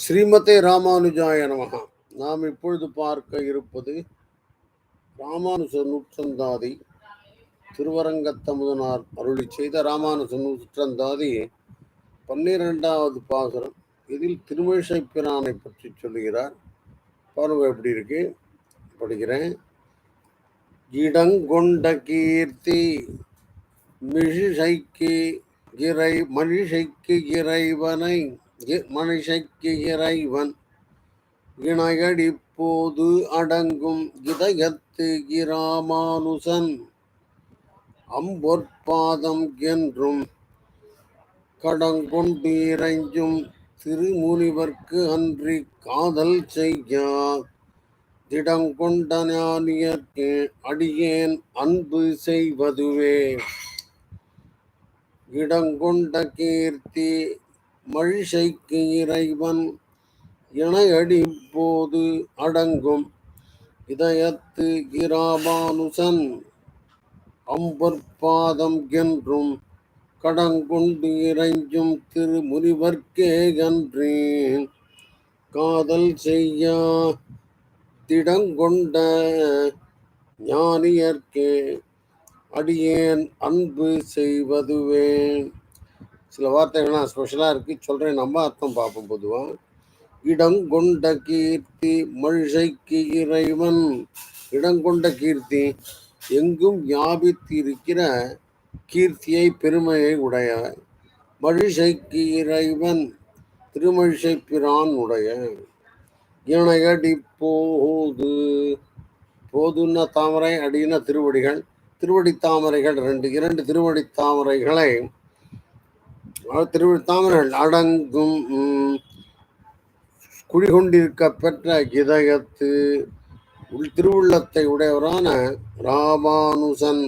ஸ்ரீமதே ராமானுஜாய நமகா. நாம் இப்பொழுது பார்க்க இருப்பது ராமானுஜ நூற்றந்தாதி திருவரங்கத்தமுதனார் அருளி செய்த ராமானுஜ நூற்றந்தாதி பன்னிரெண்டாவது பாசுரம். இதில் திருமிழிசை பிரானை பற்றி சொல்லுகிறார். பாருங்க எப்படி இருக்கு. படிக்கிறேன். இடங்கொண்ட கீர்த்தி மிழிசைக்கு இறை மனிஷைக்கு இறைவனை மனுஷக்கு இறைவன் இணையடிப்போது அடங்கும் இதயத்து இராமானுசன் அம்பொற்பாதம் என்றும் கடங்கொண்டு இறைஞ்சும் திருமுனிவர்க்கு அன்றி காதல் செய்யா திடங்கொண்ட ஞானியர்க்கு அடியேன் அன்பு செய்வதுவே. இடங்கொண்ட கீர்த்தி மழிசைக்கு இறைவன் இணையடி போது அடங்கும் இதயத்து கிராபானுசன் அம்பற்பாதம் என்றும் கடங்கொண்டு இறைஞ்சும் திருமுனிவர்க்கே கன்றேன் காதல் செய்யா திடங்கொண்ட ஞானியர்க்கே அடியேன் அன்பு செய்வதுவே. சில வார்த்தைகள்லாம் ஸ்பெஷலாக இருக்கு. சொல்கிறேன் நம்ம அர்த்தம் பார்ப்போம் பொதுவாக இடங்கொண்ட கீர்த்தி மழிசைக்கு இறைவன். இடங்கொண்ட கீர்த்தி எங்கும் வியாபித்திருக்கிற கீர்த்தியை பெருமையை உடைய மழிசைக்கு இறைவன் திருமழிசை பிரான் உடைய. இணையடி போது போதுன்ன தாமரை அடின திருவடிகள். திருவடி தாமரைகள் ரெண்டு இரண்டு திருவடி தாமரைகளை அஹ், அடங்கும் குடிகொண்டிருக்க பெற்ற இதயத்து உள் திருவுள்ளத்தை உடையவரான ராமானுசன்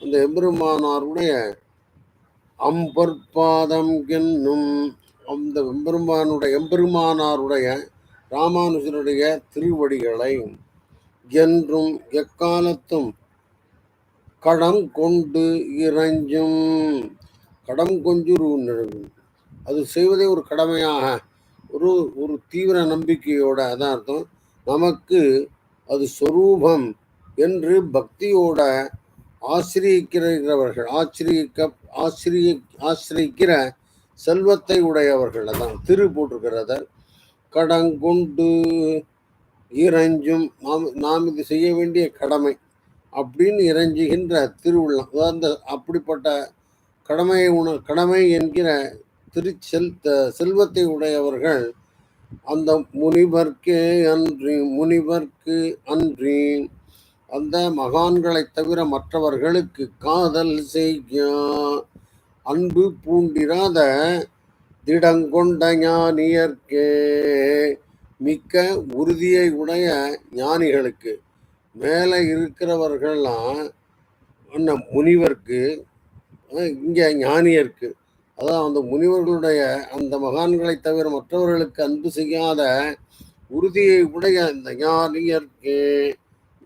அந்த எம்பெருமானாருடைய அம்பற்பாதம் என்னும் அந்த எம்பெருமானுடைய எம்பெருமானாருடைய ராமானுஜனுடைய திருவடிகளை என்றும் எக்காலத்தும் கடன் கொண்டு இறைஞ்சும். கடம் கொஞ்சுரு அது செய்வதே ஒரு கடமையாக ஒரு ஒரு தீவிர நம்பிக்கையோட அதான் அர்த்தம். நமக்கு அது சொரூபம் என்று பக்தியோட ஆசிரியக்கிறவர்கள் ஆசிரியக்க ஆசிரிய ஆசிரியிக்கிற செல்வத்தை உடையவர்கள் அதான் திரு போட்டிருக்கிறத கடங்கொண்டு இறைஞ்சும் நாம் நாம் இது செய்ய வேண்டிய கடமை அப்படின்னு இறைஞ்சுகின்ற திருவிழா அதாவது அந்த அப்படிப்பட்ட கடமையை உண கடமை என்கிற திருச்செல் செல்வத்தை உடையவர்கள் அந்த முனிவர்க்கே அன்றி முனிவர்க்கு அன்றி அந்த மகான்களைத் தவிர மற்றவர்களுக்கு காதல் செய்ய. அன்பு பூண்டிராத திடங்கொண்ட ஞானியர்க்கே மிக்க உறுதியை உடைய ஞானிகளுக்கு மேலே இருக்கிறவர்கள்லாம் அந்த முனிவர்க்கு இங்கே ஞானியருக்கு அதான் அந்த முனிவர்களுடைய அந்த மகான்களை தவிர மற்றவர்களுக்கு அன்பு செய்யாத உறுதியை உடைய அந்த ஞானியர்க்கு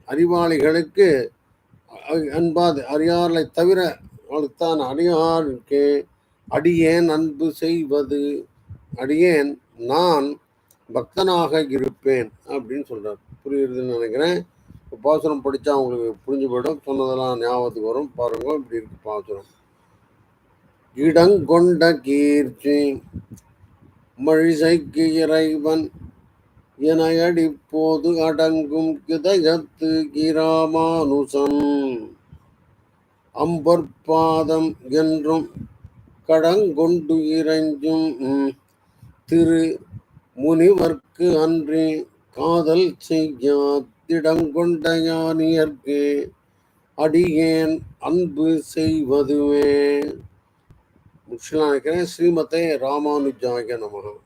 அறிவாளிகளுக்கு அன்பாது அறியார்களை தவிர அவளுக்குத்தான் அறியாருக்கு அடியேன் அன்பு செய்வது அடியேன் நான் பக்தனாக இருப்பேன் அப்படின்னு சொல்றார். புரியுதுன்னு நினைக்கிறேன். இப்போ பாசுரம் படித்தா உங்களுக்கு புரிஞ்சு போயிடும். சொன்னதெல்லாம் ஞாபகத்துக்கு வரும். பாருங்க இப்படி இருக்கு பாசுரம். இடங்கொண்ட கீர்த்தி மழிசைக்கு இறைவன் எனையடிப்போது அடங்கும் கிதயத்து கிராமானுசன் அம்பற்பாதம் என்றும் கடங்கொண்டு இறைஞ்சும் திரு முனிவர்க்கு அன்றி காதல் செய்யா திடங்கொண்ட யானியர்க்கு அடியேன் அன்பு செய்வதுவே. முக்கியம் நினைக்கிறேன் ஸ்ரீமதே ராமானுஜாய நமகம்